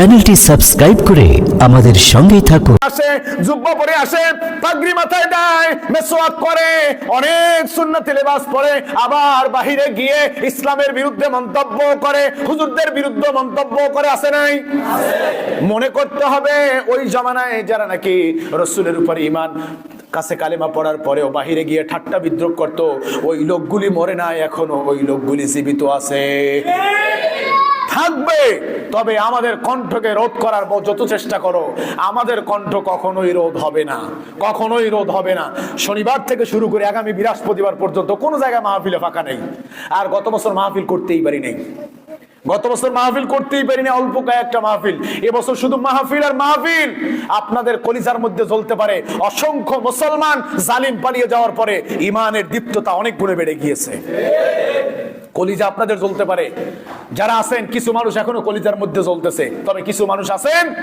চ্যানেলটি সাবস্ক্রাইব করে আমাদের সঙ্গেই থাকুন। আসে জুব্বা পরে আসে, পাগড়ি মাথায় দেয়, মেসোয়াক করে, অনেক সুন্নতি লেবাস পরে, আবার বাহিরে গিয়ে ইসলামের বিরুদ্ধে মন্তব্য করে, হুজুরদের বিরুদ্ধে মন্তব্য করে, আসে নাই? মনে করতে হবে, ওই জমানায় যারা নাকি রসুলের উপর ইমান কাছে কালেমা পড়ার পরেও বাহিরে গিয়ে ঠাট্টা বিদ্রোহ করতো, ওই লোকগুলি মরে নাই, এখনও ওই লোকগুলি জীবিত আছে। তবে আমাদের কণ্ঠকে রোধ করার যত চেষ্টা করো, আমাদের কণ্ঠ কখনোই রোধ হবে না, কখনোই রোধ হবে না। শনিবার থেকে শুরু করে আগামী বৃহস্পতিবার পর্যন্ত কোনো জায়গায় মাহফিলে ফাঁকা নেই। আর গত বছর মাহফিল করতেই পারি নেই। গত বছর মাহফিল করতেই পারিনি অল্প কয়েকটা মাহফিল। এবছর শুধু মাহফিল আর মাহফিল। আপনাদের কলিজার মধ্যে জ্বলতে পারে অসংখ্য মুসলমান জালিম পালিয়ে যাওয়ার পরে ইমানের দীপ্ততা অনেক গুণে বেড়ে গিয়েছে। কলিজা আপনাদের জ্বলতে পারে। যারা আছেন, কিছু মানুষ এখনও কলিজার মধ্যে জ্বলতেছে। তবে কিছু মানুষ আছেন,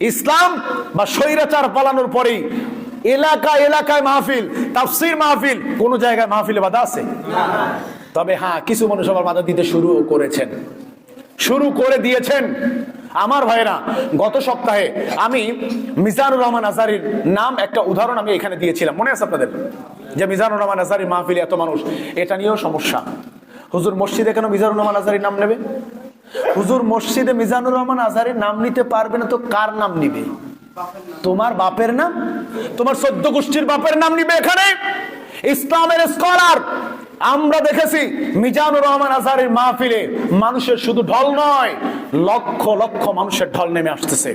ইসলাম বা স্বৈরাচার পালানোর পরেই এলাকা এলাকায় মাহফিল, তাফসির মাহফিল, কোন জায়গায় মাহফিলে বাধা আছে? তবে হ্যাঁ কিছু মানুষ আবার বাধা দিতে শুরু করেছেন। শুরু করে দিয়েছেন। আমার ভাইরা গত সপ্তাহে আমি মিজানুর রহমান আজারির নাম একটা উদাহরণ আমি এখানে দিয়েছিলাম। মনে আছে আপনাদের? যে মিজানুর রহমান আজারির মাহফিলে এত মানুষ, এটা নিয়েও সমস্যা। হুজুর মসজিদে কেন মিজানুর রহমান আজারির নাম নেবে? হুজুর মসজিদে মিজানুর রহমান আজারির নাম নিতে পারবে না, তো কার নাম নিবে? তোমার বাপের নাম? তোমার সদ্য গোষ্ঠীর বাপের নাম নিবে এখানে? ইসলামের স্কলার। আমরা দেখেছি মিজানুর রহমান আজারের মাহফিলে মানুষের শুধু ঢল নয় লক্ষ লক্ষ মানুষের ঢল নেমে আসতেছে।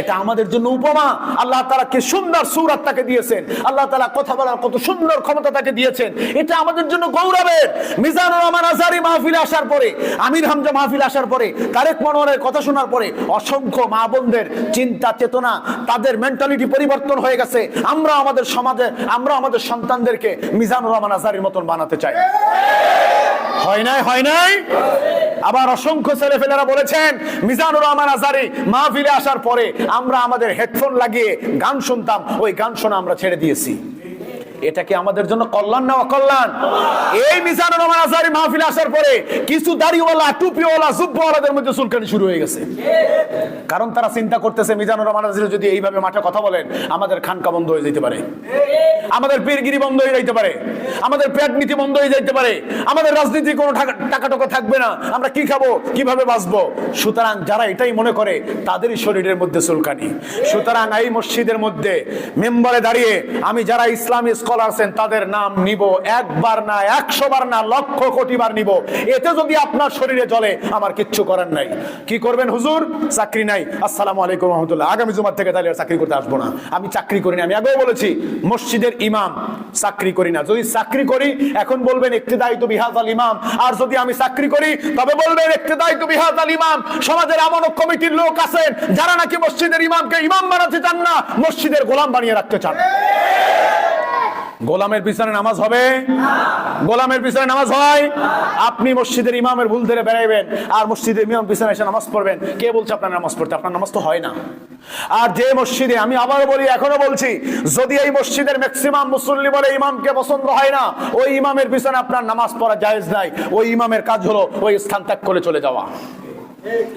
এটা আমাদের জন্য উপমা। আল্লাহ তারা কি সুন্দর সুরাত তাকে দিয়েছেন। আল্লাহ তালা কথা বলার কত সুন্দর ক্ষমতা তাকে দিয়েছেন। এটা আমাদের জন্য গৌরবের। মিজানুর রহমান আজারি মাহফিলে আসার পরে, আমির হামজা মাহফিল আসার পরে, তারেক মনোয়ারের কথা শোনার পরে অসংখ্য মা বোনদের চিন্তা, চেতনা, তাদের মেন্টালিটি পরিবর্তন হয়ে গেছে। আমরা আমাদের সমাজে আমরা আমাদের সন্তানদেরকে মিজানুর রহমান আজারির মতন বানাতে চাই। হয় নাই? হয় নাই? আবার অসংখ্য ছেলেফেলেরা বলেছেন, মিজানুর রহমান আজারি মা ফিরে আসার পরে আমরা আমাদের হেডফোন লাগিয়ে গান শুনতাম, ওই গান শোনা আমরা ছেড়ে দিয়েছি। এটা কি আমাদের জন্য কল্যাণ না অকল্যাণ? এই মিজানুর রহমান আজারি মাহফিলে আসার পরে কিছু দাড়িওয়ালা, টুপিওয়ালা, জুব্বাওয়ালাদের মধ্যে চুলকানি শুরু হয়ে গেছে। কারণ তারা চিন্তা করতেছে, মিজানুর রহমান আজারি যদি এইভাবে মাঠে কথা বলেন, আমাদের খানকা বন্ধ হয়ে যেতে পারে। আমাদের পীরগিরি বন্ধ হয়ে যাইতে পারে। আমাদের পেট নীতি বন্ধ হয়ে যাইতে পারে। আমাদের রাজনীতি কোনো টাকা টাকা থাকবে না। আমরা কি খাব? কীভাবে বাঁচবো? সুতরাং যারা এটাই মনে করে, তাদেরই শরীরের মধ্যে চুলকানি। সুতরাং এই মসজিদের মধ্যে মেম্বারে দাঁড়িয়ে আমি যারা ইসলামী স্কলার আছেন, তাদের নাম নিব। একবার না, একশো বার না, লক্ষ কোটি বার নিব। এতে যদি আপনার শরীরে চলে আমার কিচ্ছু করার নাই। কি করবেন হুজুর? চাকরি নাই। আসসালামু আলাইকুম রহমতুল্লাহ। আগামী জুমার থেকে তাহলে চাকরি করতে আসব না। আমি চাকরি করি না। আমি আগেও বলেছি, মসজিদের ইমাম চাকরি করি না। যদি চাকরি করি, এখন বলবেন একটি দায়িত্ব বিহাজ আল ইমাম। আর যদি আমি চাকরি করি, তবে বলবেন একটি দায়িত্ব বিহাজ আল ইমাম। সমাজের এমন কমিটির লোক আছেন, যারা নাকি মসজিদের ইমামকে ইমাম বানাতে চান না, মসজিদের গোলাম বানিয়ে রাখতে চান। গোলামের পিছনে নামাজ হবে? গোলামের পিছনে নামাজ হয়? আপনি মসজিদের ইমামের ভুল ধরে বেড়াইবেন, আর মসজিদের ইমাম পিছনে এসে নামাজ পড়বেন। কে বলছে আপনার নামাজ পড়তে? আপনার নামাজ তো হয় না। আর যে মসজিদে, আমি আবার বলি, এখনও বলছি, যদি এই মসজিদের ম্যাক্সিমাম মুসল্লি বলে ইমামকে পছন্দ হয় না, ওই ইমামের পিছনে আপনার নামাজ পড়া জায়েজ নাই। ওই ইমামের কাজ হলো ওই স্থান ত্যাগ করে চলে যাওয়া।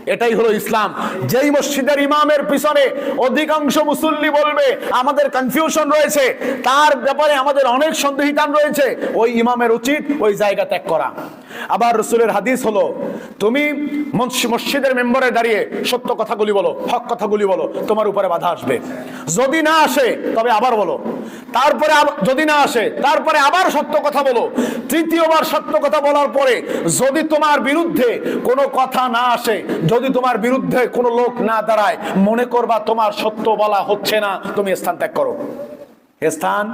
এটাই হলো ইসলাম। যেই মসজিদের ইমামের পিছনে অধিকাংশ মুসল্লি বলবে, আমাদের কনফিউশন রয়েছে। তার ব্যাপারে আমাদের অনেক সন্দেহিতান রয়েছে। ওই ইমামের উচিত ওই জায়গা ত্যাগ করা। আবার রসুলের হাদিস হলো, তুমি মসজিদের মেম্বারে দাঁড়িয়ে সত্য কথাগুলি বলো, হক কথাগুলি বলো, তোমার উপরে বাধা আসবে। যদি না আসে, তবে আবার বলো। তারপরে যদি না আসে, তারপরে আবার সত্য কথা বলো। তৃতীয়বার সত্য কথা বলার পরে যদি তোমার বিরুদ্ধে কোনো কথা না আসে, যদি তোমার বিরুদ্ধে কোনো লোক না দাঁড়ায়, মনে করবা তোমার সত্য বলা হচ্ছে না, তুমি স্থান ত্যাগ করো। স্থান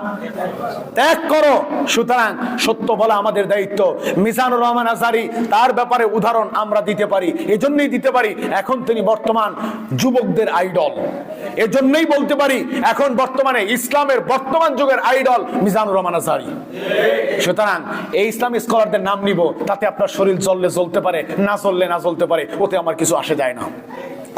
ত্যাগ করো। সুতরাং সত্য বলা আমাদের দায়িত্ব। মিজানুর রহমান আজারি, তার ব্যাপারে উদাহরণ আমরা দিতে পারি। এজন্যই দিতে পারি, এখন তিনি বর্তমান যুবকদের আইডল। এজন্যই বলতে পারি, এখন বর্তমানে ইসলামের বর্তমান যুগের আইডল মিজানুর রহমান আজারি। সুতরাং এই ইসলামী স্কলারদের নাম নিব, তাতে আপনার শরীর জ্বললে জ্বলতে পারে, না জ্বললে না জ্বলতে পারে, ওতে আমার কিছু আসে যায় না।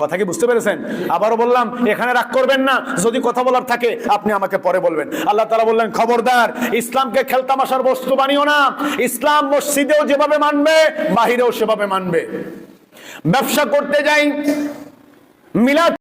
কথা কি বুঝতে পেরেছেন? আবারও বললাম, এখানে রাগ করবেন না, যদি কথা বলার থাকে, আপনি আমাকে পরে বলবেন। আল্লাহ তালা বললেন, খবরদার, ইসলামকে খেলতামাশার বস্তু বানিও না। ইসলাম মসজিদেও যেভাবে মানবে, বাহিরেও সেভাবে মানবে। ব্যবসা করতে যাই, মিলাদ